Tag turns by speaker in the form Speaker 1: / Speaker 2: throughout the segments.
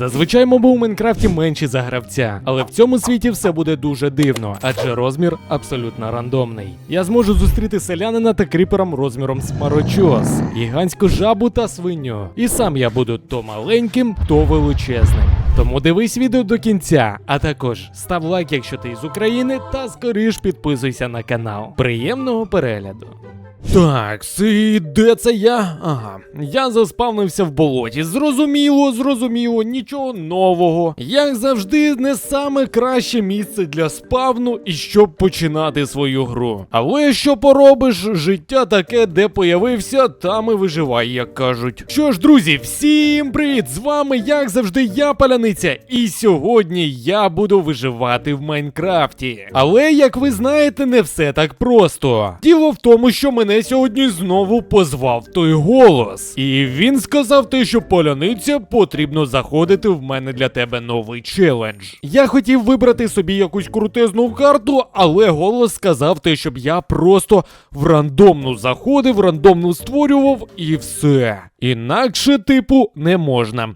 Speaker 1: Зазвичай моби у Майнкрафті менші за гравця, але в цьому світі все буде дуже дивно, адже розмір абсолютно рандомний. Я зможу зустріти селянина та кріпером розміром смарочос, гігантську жабу та свиню. І сам я буду то маленьким, то величезним. Тому дивись відео до кінця, а також став лайк, якщо ти з України, та скоріш підписуйся на канал. Приємного перегляду! Так, і де це я? Ага, я заспавнився в болоті. Зрозуміло, зрозуміло, нічого нового. Як завжди, не саме краще місце для спавну і щоб починати свою гру. Але що поробиш, життя таке, де появився, там і виживай, як кажуть. Що ж, друзі, всім привіт! З вами, як завжди, я Паляниця, і сьогодні я буду виживати в Майнкрафті. Але, як ви знаєте, не все так просто. Діло в тому, що мене сьогодні знову позвав той голос. І він сказав те, що поляниця потрібно заходити в мене для тебе новий челендж. Я хотів вибрати собі якусь крутезну карту, але голос сказав те, щоб я просто в рандомну заходив, рандомну створював і все. Інакше, типу, не можна.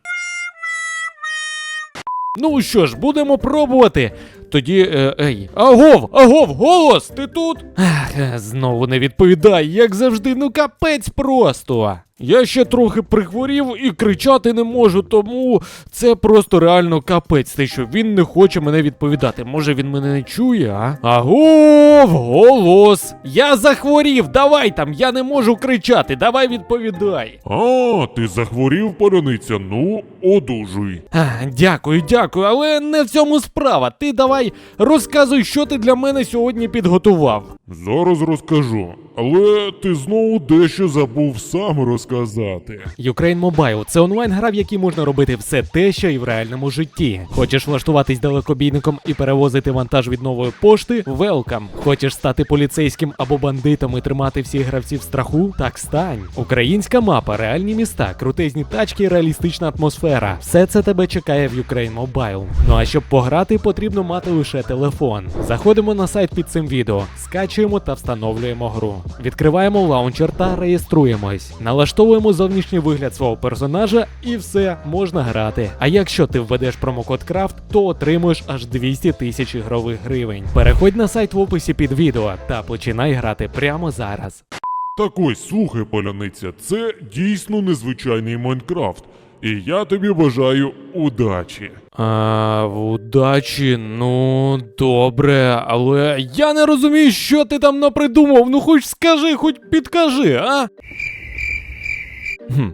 Speaker 1: Ну що ж, будемо пробувати. Тоді, е, ей, агов, агов, голос, ти тут? Ах, е, знову не відповідай, як завжди, ну капець просто. Я ще трохи прихворів і кричати не можу, тому це просто реально капець, те, що він не хоче мене відповідати. Може він мене не чує, а? Агов, голос. Я захворів, давай там, я не можу кричати, давай відповідай.
Speaker 2: А, ти захворів, паляниця, ну, одужуй.
Speaker 1: А, дякую, дякую, але не в цьому справа. Ти давай розказуй, що ти для мене сьогодні підготував.
Speaker 2: Зараз розкажу. Але ти знову дещо забув сам розказати.
Speaker 1: Ukraine Mobile – це онлайн-гра, в якій можна робити все те, що і в реальному житті. Хочеш влаштуватись далекобійником і перевозити вантаж від нової пошти? Welcome. Хочеш стати поліцейським або бандитом і тримати всіх гравців страху? Так стань. Українська мапа, реальні міста, крутезні тачки, реалістична атмосфера. Все це тебе чекає в Ukraine Mobile. Ну а щоб пограти, потрібно мати лише телефон. Заходимо на сайт під цим відео, скачуємо та встановлюємо гру. Відкриваємо лаунчер та реєструємось. Налаштовуємо зовнішній вигляд свого персонажа і все можна грати. А якщо ти введеш промокод Крафт, то отримуєш аж 200 тисяч ігрових гривень. Переходь на сайт в описі під відео та починай грати прямо зараз.
Speaker 2: Так ось, слухай, паляниця, це дійсно незвичайний Майнкрафт. І я тобі бажаю удачі.
Speaker 1: А, удачі, ну добре, але я не розумію, що ти там напридумав. Ну хоч скажи, хоч підкажи, а? Хм,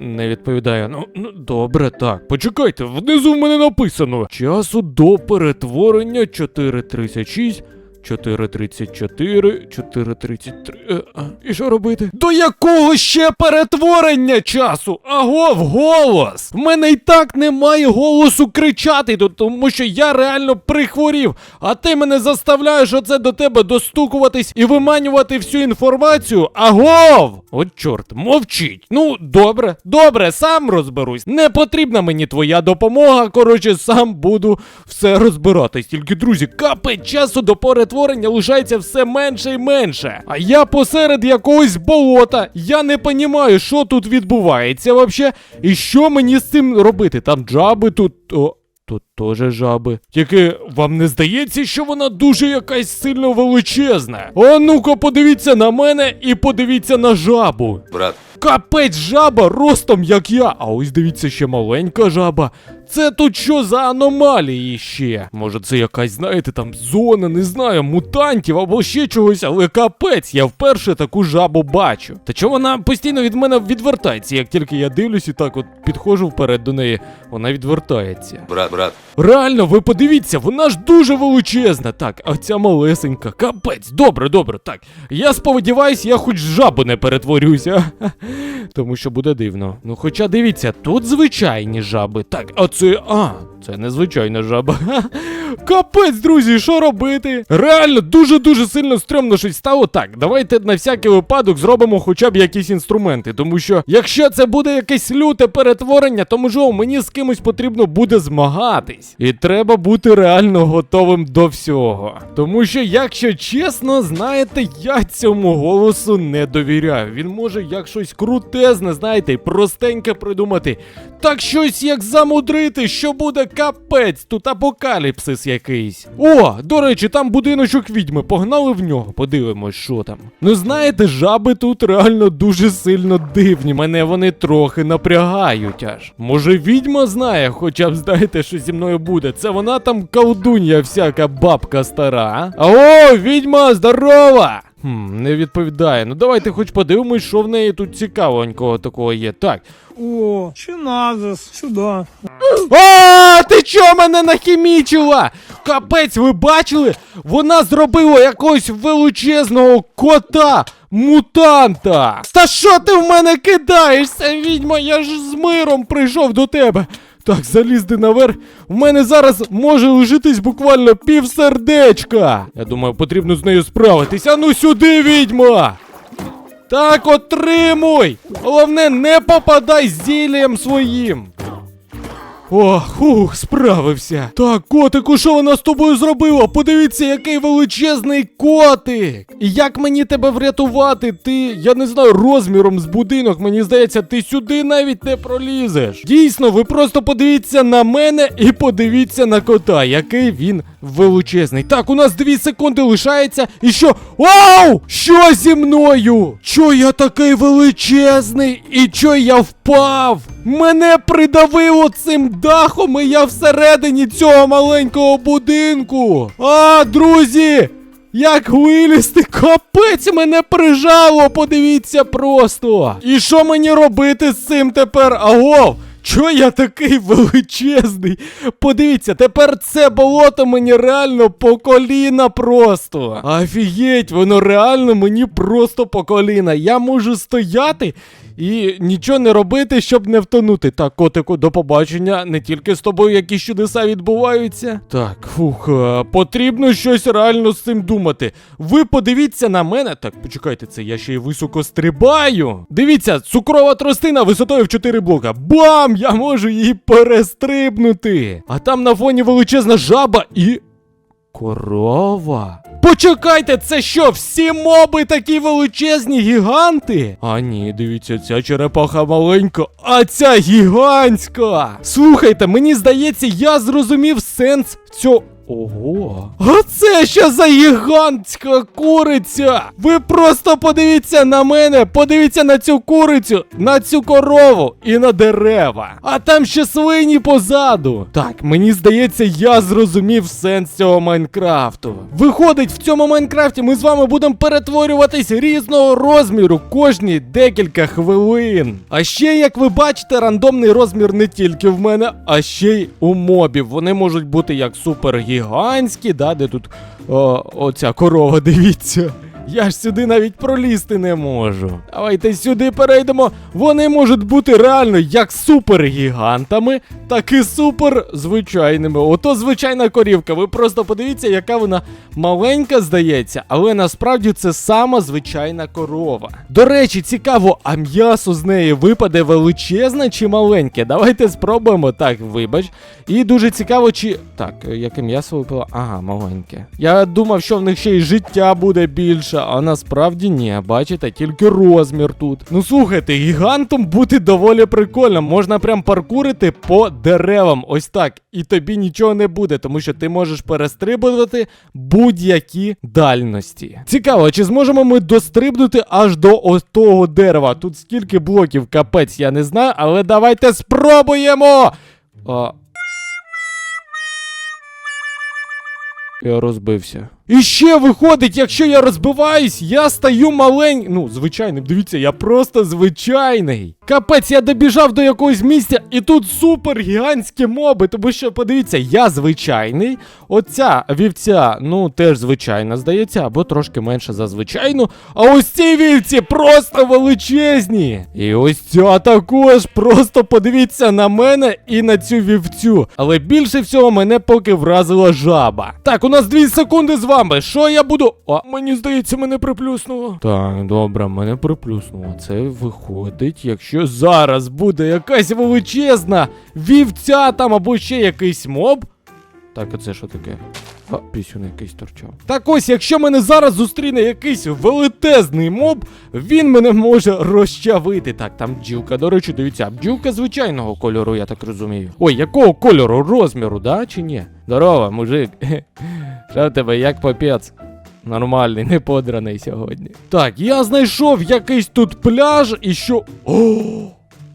Speaker 1: не відповідає. Ну, ну добре, так. Почекайте, внизу в мене написано. Часу до перетворення 4.36. 4.34, 4.33. Е, І що робити? До якого ще перетворення часу? Агов, голос! В мене і так немає голосу кричати, тому що я реально прихворів. А ти мене заставляєш оце до тебе достукуватись і виманювати всю інформацію. Агов! От чорт, мовчіть. Ну, добре, добре, сам розберусь. Не потрібна мені твоя допомога. Коротше, сам буду все розбиратись. Тільки, друзі, капець часу до перетворення лишається все менше і менше. А я посеред якогось болота. Я не понімаю, що тут відбувається вообще, і що мені з цим робити. Там джаби тут. О, Тут теж жаби. Тільки вам не здається, що вона дуже якась сильно величезна. А ну-ка, подивіться на мене і подивіться на жабу.
Speaker 3: Брат,
Speaker 1: Капець жаба ростом як я. А ось дивіться ще маленька жаба. Це тут що за аномалії ще? Може, це якась, знаєте, там зона, не знаю, мутантів або ще чогось, але капець, я вперше таку жабу бачу. Та чого вона постійно від мене відвертається, як тільки я дивлюсь і так от підходжу вперед до неї, вона відвертається.
Speaker 3: брат, брат,
Speaker 1: Реально, ви подивіться, вона ж дуже величезна. Так, а ця малесенька, капець, добре, добре, так. Я сподіваюсь, я хоч жабу не перетворюся. Тому що буде дивно. Ну, хоча дивіться, тут звичайні жаби. Так, а це. А, Це незвичайна жаба. Капець, друзі, що робити? Реально, дуже-дуже сильно стрьомно щось стало. Так, давайте на всякий випадок зробимо хоча б якісь інструменти. Тому що, якщо це буде якесь люте перетворення, то можливо мені з кимось потрібно буде змагатись. І треба бути реально готовим до всього. Тому що, якщо чесно, знаєте, я цьому голосу не довіряю. Він може як щось крутезне, знаєте, простеньке придумати. Так щось як замудрити, що буде капець, тут апокаліпсис якийсь. О, до речі, там будиночок відьми, погнали в нього, подивимось, що там. Ну знаєте, жаби тут реально дуже сильно дивні. Мене вони трохи напрягають аж. Може, відьма знає, хоча б знаєте, що зі мною буде. Це вона там колдунья всяка бабка стара. а? О, відьма, здорова! Хм, не відповідає. Ну давайте хоч подивимось, що в неї тут цікавенького такого є. Так.
Speaker 3: О, чиназис, сюда.
Speaker 1: А, ти чо мене нахімічила? Капець, ви бачили? Вона зробила якогось величезного кота. Мутанта! Та що ти в мене кидаєшся, відьма? Я ж з миром прийшов до тебе. Так, залізти наверх. В мене зараз може лишитись буквально півсердечка. Я думаю, потрібно з нею справитися. Ну сюди, відьма! Так, отримуй! Головне, не попадай зіллям своїм. О, хух, справився. Так, котику, що вона з тобою зробила? Подивіться, який величезний котик. І як мені тебе врятувати? Ти, я не знаю, розміром з будинок, мені здається, ти сюди навіть не пролізеш. Дійсно, ви просто подивіться на мене і подивіться на кота, який він величезний. Так, у нас дві секунди лишається. І що? Вау! Що зі мною? Чо я такий величезний? І чо я впав? Мене придавило цим дахом, і я всередині цього маленького будинку. А, друзі! Як вилізти, капець мене прижало, подивіться просто. І що мені робити з цим тепер? Аго! Чо я такий величезний? Подивіться, тепер це болото мені реально по коліна просто. Офігеть, воно реально мені просто по коліна. Я можу стояти і нічого не робити, щоб не втонути. Так, котику, до побачення. Не тільки з тобою якісь чудеса відбуваються. Так, фух, е, потрібно щось реально з цим думати. Ви подивіться на мене. Так, почекайте, це я ще й високо стрибаю. Дивіться, цукрова тростина висотою в 4 блока. Бам! Я можу її перестрибнути. А там на фоні величезна жаба і. Корова. Почекайте, це що, всі моби такі величезні гіганти? А ні, дивіться, ця черепаха маленька, а ця гігантська. Слухайте, мені здається, я зрозумів сенс цього. Ого. А це що за гігантська куриця? Ви просто подивіться на мене, подивіться на цю курицю, на цю корову і на дерева. А там ще свині позаду. Так, мені здається, я зрозумів сенс цього Майнкрафту. Виходить, в цьому Майнкрафті ми з вами будемо перетворюватись різного розміру кожні декілька хвилин. А ще, як ви бачите, рандомний розмір не тільки в мене, а ще й у мобів. Вони можуть бути як супергігантські, да, де тут о, оця корова, дивіться. Я ж сюди навіть пролізти не можу. Давайте сюди перейдемо. Вони можуть бути реально як супергігантами, так і супер звичайними. Ото звичайна корівка. Ви просто подивіться, яка вона маленька здається, але насправді це сама звичайна корова. До речі, цікаво, а м'ясо з неї випаде величезне чи маленьке? Давайте спробуємо. Так, вибач. І дуже цікаво, чи. Так, е, яке м'ясо випало? Ага, маленьке. Я думав, що в них ще й життя буде більше, а насправді ні. Бачите, тільки розмір тут. Ну слухайте, гігантом бути доволі прикольно. Можна прям паркурити по деревам. Ось так. І тобі нічого не буде, тому що ти можеш перестрибувати будь-які дальності. Цікаво, чи зможемо ми дострибнути аж до ось того дерева? Тут скільки блоків, капець, я не знаю, але давайте спробуємо. А... Я розбився. І ще виходить, якщо я розбиваюсь, я стаю малень. Ну, звичайним, дивіться, я просто звичайний. Капець, я добіжав до якогось місця, і тут супер гігантські моби, тому що подивіться, я звичайний. Оця вівця, ну теж звичайна, здається, або трошки менше за звичайну. А ось ці вівці просто величезні. І ось ця також. Просто подивіться на мене і на цю вівцю. Але більше всього мене поки вразила жаба. Так, у нас дві секунди з вами. Що я буду. А, мені здається, мене приплюснуло. Так, добре, мене приплюснуло. Це виходить, якщо зараз буде якась величезна вівця там або ще якийсь моб. Так, а це що таке? А, пісюн якийсь торчав. Так ось, якщо мене зараз зустріне якийсь велетезний моб, він мене може розчавити. Так, там бджілка, до речі, дивіться, бджілка звичайного кольору, я так розумію. Ой, якого кольору? Розміру, да чи ні? Здорово, мужик. Що в тебе, як попець? Нормальний, не подраний сьогодні. Так, я знайшов якийсь тут пляж і що. О!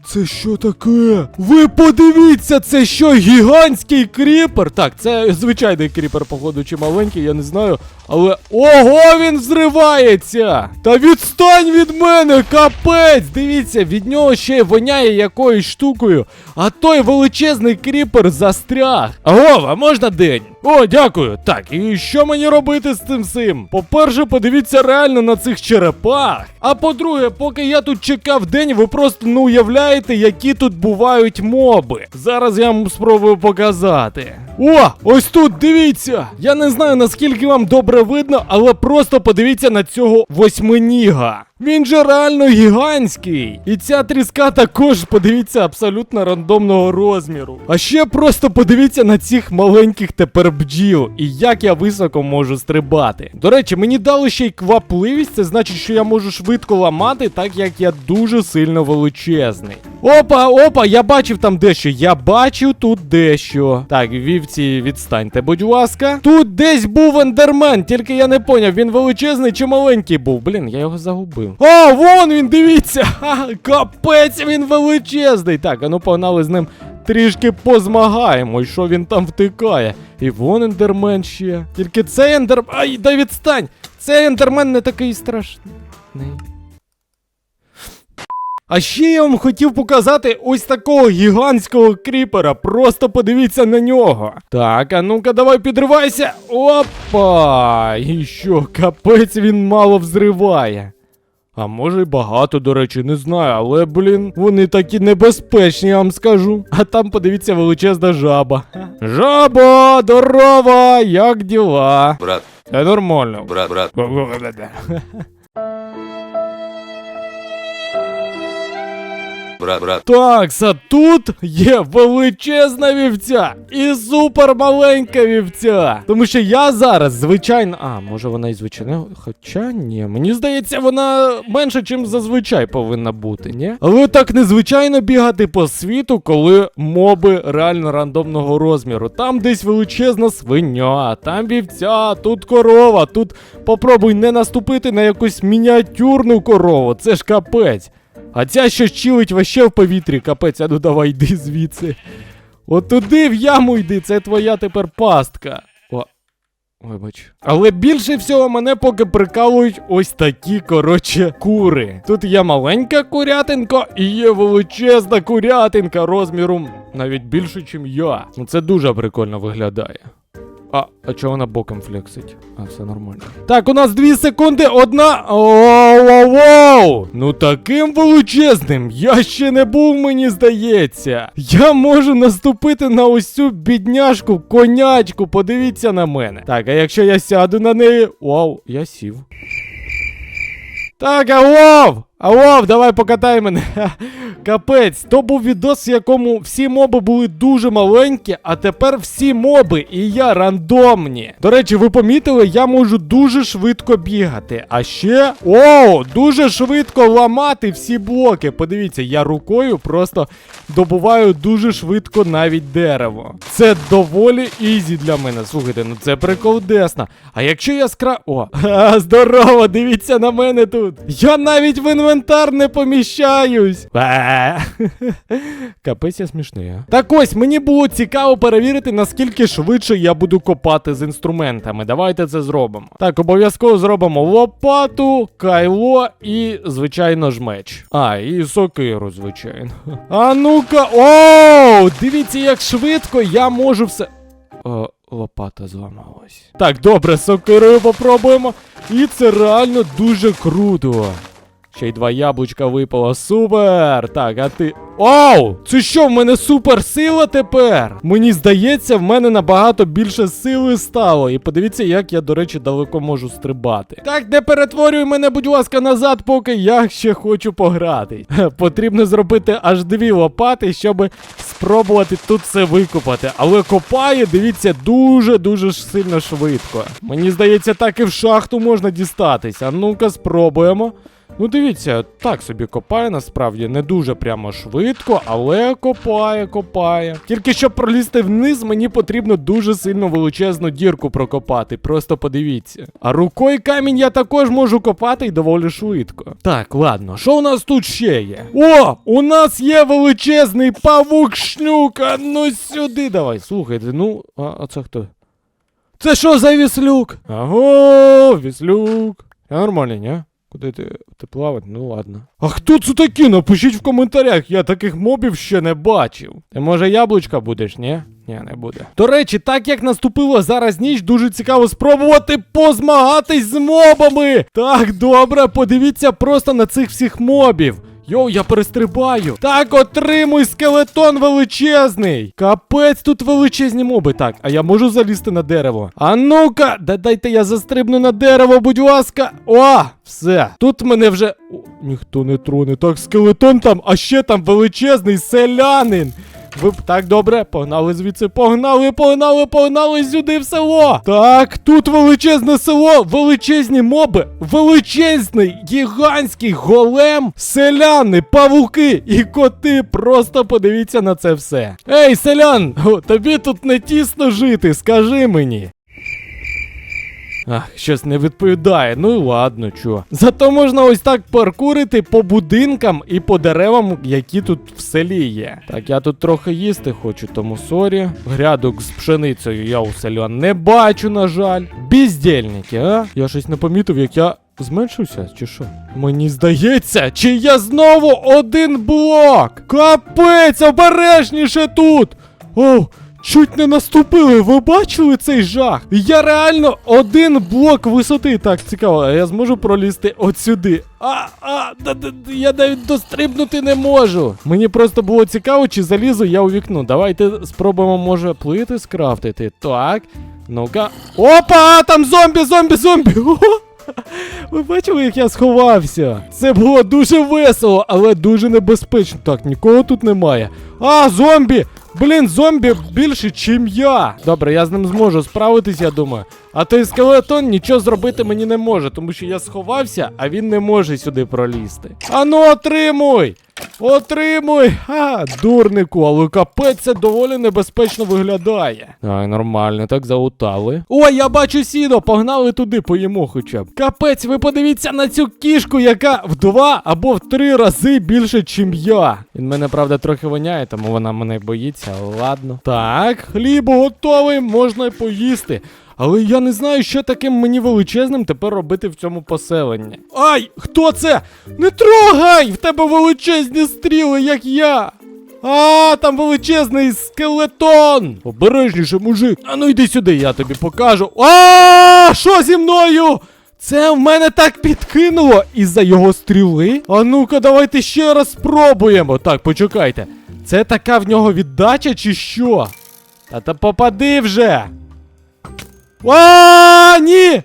Speaker 1: Це що таке? Ви подивіться, це що гігантський кріпер? Так, це звичайний кріпер, походу, чи маленький, я не знаю. Але ого, він взривається! Та відстань від мене, капець! Дивіться, від нього ще й воняє якоюсь штукою, а той величезний кріпер застряг. Аго, а можна день? О, дякую. Так, і що мені робити з цим всім? По-перше, подивіться реально на цих черепах. А по-друге, поки я тут чекав день, ви просто не уявляєте, які тут бувають моби. Зараз я вам спробую показати. О, ось тут дивіться! Я не знаю наскільки вам добре видно, але просто подивіться на цього восьминіга. Він же реально гігантський. І ця тріска також, подивіться, абсолютно рандомного розміру. А ще просто подивіться на цих маленьких тепер бджіл і як я високо можу стрибати. До речі, мені дали ще й квапливість, це значить, що я можу швидко ламати, так як я дуже сильно величезний. Опа, опа, я бачив там дещо. Я бачив тут дещо. Так, вівці, відстаньте, будь ласка. Тут десь був ендермен, тільки я не поняв, він величезний чи маленький був. Блін, я його загубив. А, вон він, дивіться! Ха, капець, він величезний. Так, а ну погнали з ним трішки позмагаємо, і що він там втикає. І вон ендермен ще. Тільки цей ендермен. Ай, да відстань! Цей ендермен не такий страшний. А ще я вам хотів показати ось такого гігантського кріпера. Просто подивіться на нього. Так, а ну-ка, давай підривайся. Опа! І що, капець він мало взриває. А може й багато, до речі, не знаю, але, блін, вони такі небезпечні, я вам скажу. А там подивіться величезна жаба. Жаба, здорова, як діла?
Speaker 4: Брат,
Speaker 1: Це нормально.
Speaker 4: брат, брат, брат, брат.
Speaker 1: Так, а тут є величезна вівця і супер маленька вівця. Тому що я зараз звичайно. А, може вона і звичайна. Хоча ні, мені здається, вона менше, ніж зазвичай повинна бути, ні? Але так незвичайно бігати по світу, коли моби реально рандомного розміру. Там десь величезна свиня, там вівця, тут корова, тут попробуй не наступити на якусь мініатюрну корову. Це ж капець. А ця що чилить ваще в повітрі, капець, а ну давай йди звідси. От туди в яму йди, це твоя тепер пастка. О, вибач. Але більше всього мене поки прикалують ось такі, коротше, кури. Тут є маленька курятинка і є величезна курятинка розміром навіть більше, ніж я. Ну це дуже прикольно виглядає. А, а чого вона боком флексить? А, все нормально. Так, у нас дві секунди, одна. Оу-оу-оу! Ну таким величезним я ще не був, мені здається. Я можу наступити на ось цю бідняшку, конячку. Подивіться на мене. Так, а якщо я сяду на неї. Вау, я сів. Так, агов! Агов, давай покатай мене. Капець, то був відос, в якому всі моби були дуже маленькі, а тепер всі моби і я рандомні. До речі, ви помітили, я можу дуже швидко бігати. А ще. Оу, дуже швидко ламати всі блоки. Подивіться, я рукою просто добуваю дуже швидко навіть дерево. Це доволі ізі для мене. Слухайте, ну це приколдесно. А якщо я скра. О, здорово, дивіться на мене тут. Я навіть в інвентарі інвентар не поміщаюсь. Капець я смішний, а. Так ось, мені було цікаво перевірити, наскільки швидше я буду копати з інструментами. Давайте це зробимо. Так, обов'язково зробимо лопату, кайло і, звичайно ж, меч. А, і сокиру, звичайно. А ну-ка. Оу! Дивіться, як швидко я можу все. О, лопата зламалась. Так, добре, сокирою попробуємо. І це реально дуже круто. Ще й два яблучка випало. Супер! Так, а ти. Оу! Це що, в мене суперсила тепер? Мені здається, в мене набагато більше сили стало. І подивіться, як я, до речі, далеко можу стрибати. Так, не перетворюй мене, будь ласка, назад, поки я ще хочу пограти. Потрібно зробити аж дві лопати, щоб спробувати тут все викопати. Але копає, дивіться, дуже-дуже сильно швидко. Мені здається, так і в шахту можна дістатися. Ну-ка, спробуємо. Ну, дивіться, так собі копає, насправді не дуже прямо швидко, але копає, копає. Тільки щоб пролізти вниз, мені потрібно дуже сильно величезну дірку прокопати. Просто подивіться. А рукою камінь я також можу копати і доволі швидко. Так, ладно, що у нас тут ще є? О! У нас є величезний павук шлюка. Ну сюди давай. Слухайте, ну, а, а це хто? Це що за віслюк? Аго, віслюк. Я нормальний, ні? Куди ти, ти плавати? Ну ладно. А хто це такі? Напишіть в коментарях, я таких мобів ще не бачив. Ти може яблучка будеш, ні? Ні, не буде. До речі, так як наступила зараз ніч, дуже цікаво спробувати позмагатись з мобами. Так, добре, подивіться просто на цих всіх мобів. Йоу, я перестрибаю. Так, отримуй скелетон величезний. Капець, тут величезні моби. Так, а я можу залізти на дерево. А ну-ка, да дайте я застрибну на дерево, будь ласка. О, все. Тут мене вже. О, ніхто не троне. Так, скелетон там, а ще там величезний селянин. Ви б- так добре, погнали звідси, погнали, погнали, погнали сюди в село. Так, тут величезне село, величезні моби, величезний, гігантський голем, селяни, павуки і коти. Просто подивіться на це все. Ей, селян, тобі тут не тісно жити, скажи мені. Ах, щось не відповідає. Ну і ладно, чо. Зато можна ось так паркурити по будинкам і по деревам, які тут в селі є. Так, я тут трохи їсти хочу, тому сорі. Грядок з пшеницею я у селян не бачу, на жаль. Бездельники, а? Я щось не помітив, як я. Зменшився, чи що? Мені здається, чи я знову один блок? Капець, обережніше тут! Оу, Чуть не наступили, ви бачили цей жах? Я реально один блок висоти. Так, цікаво, а я зможу пролізти от сюди. А, а, да, да, я навіть дострибнути не можу. Мені просто було цікаво, чи залізу я у вікно. Давайте спробуємо, може, плити скрафтити. Так. Ну-ка. Опа! Там зомбі, зомбі, зомбі! Ви бачили, як я сховався? Це було дуже весело, але дуже небезпечно. Так, нікого тут немає. А, зомбі! Блін, зомбі більше, чим я. Добре, я з ним зможу справитись, я думаю. А той скелетон нічого зробити мені не може, тому що я сховався, а він не може сюди пролізти. Ану, отримуй! Отримуй! Ха, дурнику, але капець це доволі небезпечно виглядає. Ай, нормально, так залутали. Ой, я бачу сіно, погнали туди, поїмо хоча б. Капець, ви подивіться на цю кішку, яка в два або в три рази більше, чим я. Він мене, правда, трохи воняє, тому вона мене боїться, але ладно. Так, хліб готовий, можна й поїсти. Але я не знаю, що таким мені величезним тепер робити в цьому поселенні. Ай, хто це? Не трогай! В тебе величезні стріли, як я. А, там величезний скелетон! Обережніше, мужик. А ну йди сюди, я тобі покажу. А, що зі мною? Це в мене так підкинуло із-за його стріли. А ну-ка, давайте ще раз спробуємо. Так, почекайте. Це така в нього віддача чи що? Та та попади вже. А, ні!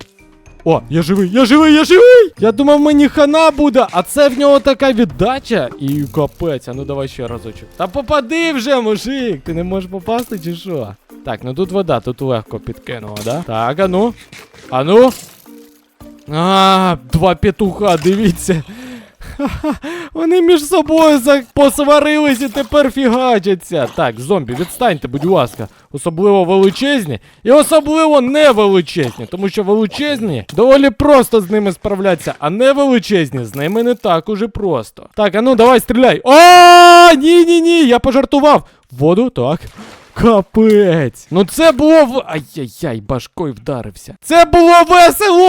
Speaker 1: О, я живий, я живий, я живий! Я думав, мені хана буде, а це в нього така віддача. І капець, а ну давай ще разочок. Та попади вже, мужик! Ти не можеш попасти чи що? Так, ну тут вода, тут легко підкинула, да? Так, а ну. А ну. А, два петуха, дивіться. Вони між собою посварились і тепер фігачаться. Так, зомбі, відстаньте, будь ласка. Особливо величезні і особливо не величезні, тому що величезні доволі просто з ними справлятися, а не величезні з ними не так уже просто. Так, а ну давай стріляй. О, ні, ні, ні, я пожартував. Воду, так. Капець. Ну це було в. Ай-яй-яй, башкою вдарився. Це було весело!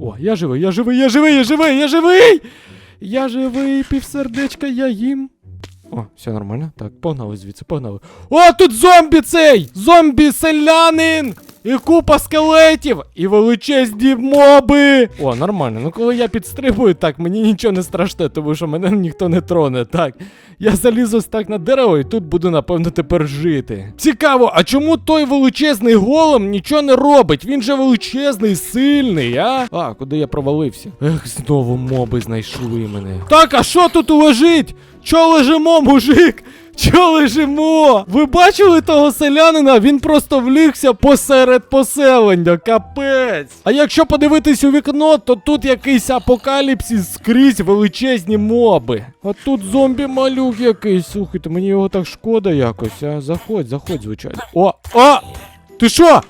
Speaker 1: О, я живий, я живий, я живий, я живий, я живий! Я живий, півсердечка, я їм. О, все нормально. Так, погнали звідси, погнали. О, тут зомбі цей! Зомбі-селянин! І купа скелетів! І величезні моби! О, нормально. Ну коли я підстрибую, так мені нічого не страшне, тому що мене ніхто не троне. Так. Я залізу ось так на дерево і тут буду, напевно, тепер жити. Цікаво, а чому той величезний голем нічого не робить? Він же величезний, сильний, а? А, куди я провалився? Ех, знову моби знайшли мене. Так, а що тут лежить? Чо лежимо, мужик? Чо лежимо? Ви бачили того селянина? Він просто влігся посеред поселення, капець. А якщо подивитись у вікно, то тут якийсь апокаліпсис скрізь величезні моби. А тут зомбі малюк якийсь. Слухайте, мені його так шкода якось, а? Заходь, заходь, звичайно. О, о! Ти що?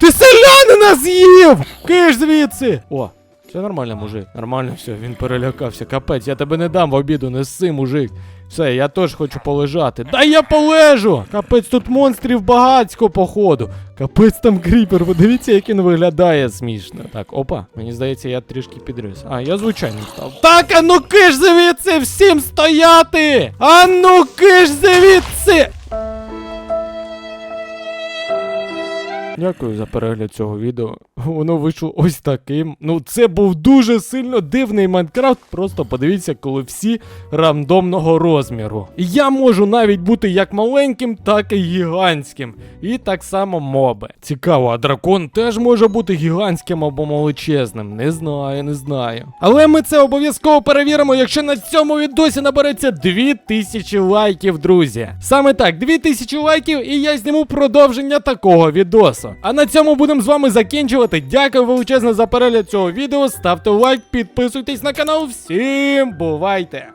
Speaker 1: Ти селянина з'їв! Киш звідси! О, все нормально, мужик. Нормально все, він перелякався. Капець, я тебе не дам в обіду, неси, мужик. Все, я теж хочу полежати. Да я полежу! Капець, тут монстрів багатько, походу. Капець там кріпер, ви дивіться, як він виглядає смішно. Так, опа, мені здається, я трішки підрис. А, я звичайно став. Так, а ну киш звідси, всім стояти! А ну киш звідси! Дякую за перегляд цього відео. Воно вийшло ось таким. Ну, це був дуже сильно дивний Майнкрафт. Просто подивіться, коли всі рандомного розміру. Я можу навіть бути як маленьким, так і гігантським. І так само моби. Цікаво, а дракон теж може бути гігантським або величезним. Не знаю, не знаю. Але ми це обов'язково перевіримо, якщо на цьому відосі набереться 2000 лайків, друзі. Саме так, 2000 лайків, і я зніму продовження такого відосу. А на цьому будемо з вами закінчувати. Дякую величезно за перегляд цього відео. Ставте лайк, підписуйтесь на канал. Всім бувайте!